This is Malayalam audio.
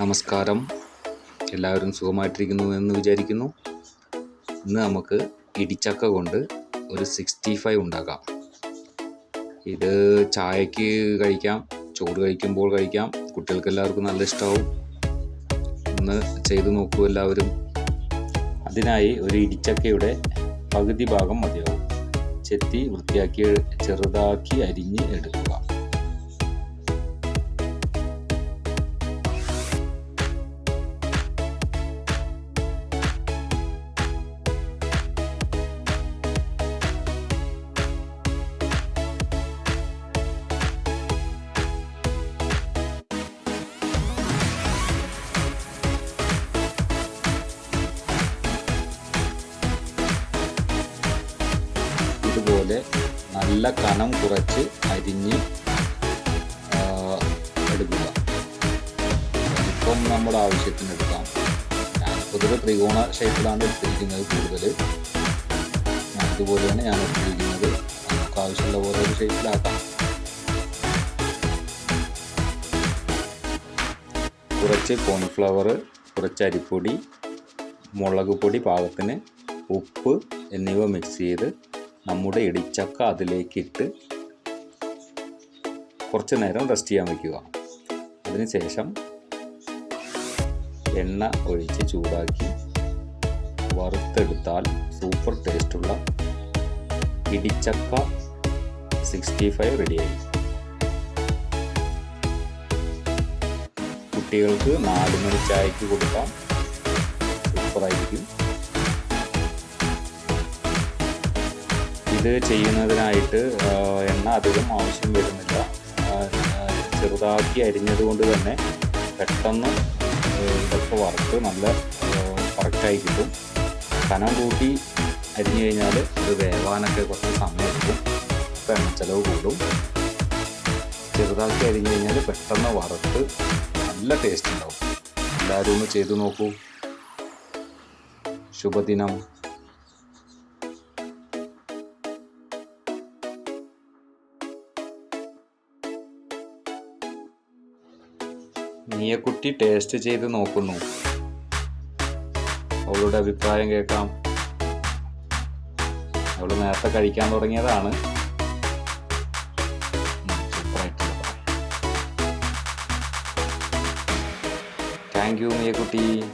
നമസ്കാരം. എല്ലാവരും സുഖമായിട്ടിരിക്കുന്നു എന്ന് വിചാരിക്കുന്നു. ഇന്ന് നമുക്ക് ഇടിച്ചക്ക കൊണ്ട് ഒരു സിക്സ്റ്റി ഫൈവ് ഉണ്ടാക്കാം. ഇത് ചായക്ക് കഴിക്കാം ചോറ് കഴിക്കുമ്പോൾ കഴിക്കാം. കുട്ടികൾക്ക് എല്ലാവർക്കും നല്ല ഇഷ്ടമാവും ഒന്ന് ചെയ്തു നോക്കൂ എല്ലാവരും. അതിനായി ഒരു ഇടിച്ചക്കയുടെ പകുതി ഭാഗം മതിയാവും. ചെത്തി വൃത്തിയാക്കി ചെറുതാക്കി അരിഞ്ഞ് എടുക്കുക. ഇതുപോലെ നല്ല കനം കുറച്ച് അരിഞ്ഞ് എടുക്കുക. ഇപ്പം നമ്മുടെ ആവശ്യത്തിന് എടുക്കാം. ഞാൻ പൊതുവെ ത്രികോണ ഷേപ്പിലാണ് എടുത്തിരിക്കുന്നത് കൂടുതൽ അതുപോലെയാണ് ഞാൻ എടുത്തിരിക്കുന്നത്. നമുക്ക് ആവശ്യമുള്ള പോലെ ഒരു ഷേപ്പിലാക്കാം. കുറച്ച് കോൺഫ്ലവർ കുറച്ച് അരിപ്പൊടി മുളക് പൊടി പാകത്തിന് ഉപ്പ് എന്നിവ മിക്സ് ചെയ്ത് നമ്മുടെ ഇടിച്ചക്ക അതിലേക്കിട്ട് കുറച്ച് നേരം റെസ്റ്റ് ചെയ്യാൻ വയ്ക്കുക അതിനുശേഷം എണ്ണ ഒഴിച്ച് ചൂടാക്കി വറുത്തെടുത്താൽ സൂപ്പർ ടേസ്റ്റുള്ള ഇടിച്ചക്ക സിക്സ്റ്റി ഫൈവ് റെഡിയായി കുട്ടികൾക്ക് നാല് മണി ചായക്ക് കൊടുക്കാം. സൂപ്പറായിരിക്കും ഇത് ചെയ്യുന്നതിനായിട്ട് എണ്ണ അധികം ആവശ്യം വരുന്നില്ല. ചെറുതാക്കി അരിഞ്ഞത് കൊണ്ട് തന്നെ പെട്ടെന്ന് ഇതൊക്കെ വറുത്ത് നല്ല കറക്റ്റായി കിട്ടും. കനം കൂട്ടി അരിഞ്ഞു കഴിഞ്ഞാൽ ഇത് വേവാനൊക്കെ കുറച്ച് സമയം എടുക്കും ഇപ്പം എണ്ണ ചിലവ് കൂടും. ചെറുതാക്കി അരിഞ്ഞു കഴിഞ്ഞാൽ പെട്ടെന്ന് വറുത്ത് നല്ല ടേസ്റ്റ് ഉണ്ടാവും. എല്ലാവരും ഒന്ന് ചെയ്തു നോക്കൂ. ശുഭദിനം. നീയക്കുട്ടി ടേസ്റ്റ് ചെയ്ത് നോക്കുന്നു. അവളുടെ അഭിപ്രായം കേൾക്കാം. അവൾ നേരത്തെ കഴിക്കാൻ തുടങ്ങിയതാണ്. Thank you നീയക്കുട്ടി.